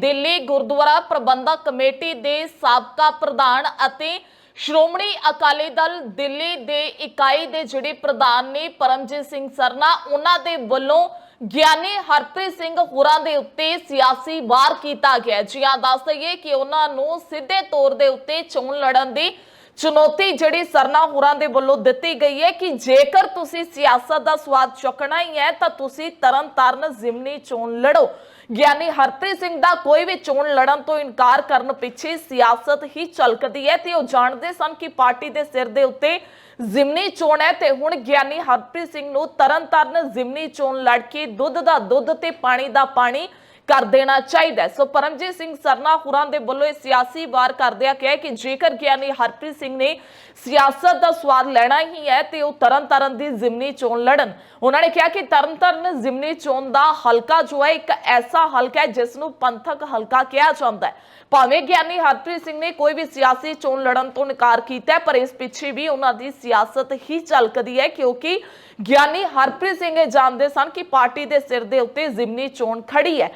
ਦਿੱਲੀ ਗੁਰਦੁਆਰਾ ਪ੍ਰਬੰਧਕ committee ਦੇ ਸਾਬਕਾ ਪ੍ਰਧਾਨ ਅਤੇ ਸ਼੍ਰੋਮਣੀ ਅਕਾਲੀ ਦਲ ਦਿੱਲੀ ਦੇ ਇਕਾਈ ਦੇ ਜਿਹੜੇ ਪ੍ਰਧਾਨ ਨੇ ਪਰਮਜੀਤ ਸਿੰਘ ਸਰਨਾ, ਉਹਨਾਂ ਦੇ ਵੱਲੋਂ ਗਿਆਨੀ ਹਰਪ੍ਰੀਤ ਸਿੰਘ ਹੋਰਾਂ ਦੇ ਉੱਤੇ ਸਿਆਸੀ ਵਾਰ ਕੀਤਾ ਗਿਆ ਜੀ ਹਾਂ, ਦੱਸ ਦਈਏ ਕਿ ਉਹਨਾਂ ਨੂੰ ਸਿੱਧੇ ਤੌਰ ਦੇ ਉੱਤੇ ਚੋਣ ਲੜਨ ਦੀ ਚੁਣੌਤੀ ਜਿਹੜੀ ਸਰਨਾ ਹੋਰਾਂ ਦੇ ਵੱਲੋਂ ਦਿੱਤੀ ਗਈ ਹੈ ਕਿ ਜੇਕਰ ਤੁਸੀਂ ਸਿਆਸਤ ਦਾ ਸਵਾਦ ਚੁੱਕਣਾ ਹੀ ਹੈ, ਤਾਂ ਤੁਸੀਂ ਤਰਨ ਜ਼ਿਮਨੀ ਚੋਣ ਲੜੋ। ਗਿਆਨੀ ਹਰਪ੍ਰੀਤ ਸਿੰਘ ਦਾ ਕੋਈ ਵੀ ਚੋਣ ਲੜਨ ਤੋਂ ਇਨਕਾਰ ਕਰਨ ਪਿੱਛੇ ਸਿਆਸਤ ਹੀ ਚਲਕਦੀ ਹੈ ਤੇ ਉਹ ਜਾਣਦੇ ਸਨ ਕਿ ਪਾਰਟੀ ਦੇ ਸਿਰ ਦੇ ਉੱਤੇ ਜ਼ਿਮਨੀ ਚੋਣ ਹੈ ਤੇ ਹੁਣ ਗਿਆਨੀ ਹਰਪ੍ਰੀਤ ਸਿੰਘ ਨੂੰ ਤਰਨ ਤਾਰਨ ਜ਼ਿਮਨੀ ਚੋਣ ਲੜ ਕੇ ਦੁੱਧ ਦਾ ਦੁੱਧ ਤੇ ਪਾਣੀ ਦਾ ਪਾਣੀ ਕਰ ਦੇਣਾ ਚਾਹੀਦਾ ਸੋ ਪਰਮਜੀਤ ਸਿੰਘ ਸਰਨਾ ਹੁਰਾਂ ਦੇ ਵੱਲੋਂ ਇਹ ਸਿਆਸੀ ਵਾਰ ਕਰਦਿਆਂ ਕਿਹਾ ਕਿ ਜੇਕਰ ਗਿਆਨੀ ਹਰਪ੍ਰੀਤ ਸਿੰਘ ਨੇ ਸਿਆਸਤ ਦਾ ਸਵਾਦ ਲੈਣਾ ਹੀ ਹੈ ਤੇ ਉਹ ਤਰਨ ਤਾਰਨ ਦੀ ਜ਼ਿਮਨੀ ਚੋਣ ਲੜਨ। ਉਹਨਾਂ ਨੇ ਕਿਹਾ ਕਿ ਤਰਨ ਤਾਰਨ ਜ਼ਿਮਨੀ ਚੋਣ ਦਾ ਹਲਕਾ ਜੋ ਹੈ, ਇੱਕ ਐਸਾ ਹਲਕਾ ਹੈ ਜਿਸ ਨੂੰ ਪੰਥਕ ਹਲਕਾ ਕਿਹਾ ਜਾਂਦਾ ਹੈ। ਭਾਵੇਂ ਗਿਆਨੀ ਹਰਪ੍ਰੀਤ ਸਿੰਘ ਨੇ ਕੋਈ ਵੀ ਸਿਆਸੀ ਚੋਣ ਲੜਨ ਤੋਂ ਇਨਕਾਰ ਕੀਤਾ ਪਰ ਇਸ ਪਿੱਛੇ ਵੀ ਉਹਨਾਂ ਦੀ ਸਿਆਸਤ ਹੀ ਝਲਕਦੀ ਹੈ ਕਿਉਂਕਿ ਗਿਆਨੀ ਹਰਪ੍ਰੀਤ ਸਿੰਘ ਇਹ ਜਾਣਦੇ ਸਨ ਕਿ ਪਾਰਟੀ ਦੇ ਸਿਰ ਦੇ ਉੱਤੇ ਜ਼ਿਮਨੀ ਚੋਣ ਖੜੀ ਹੈ।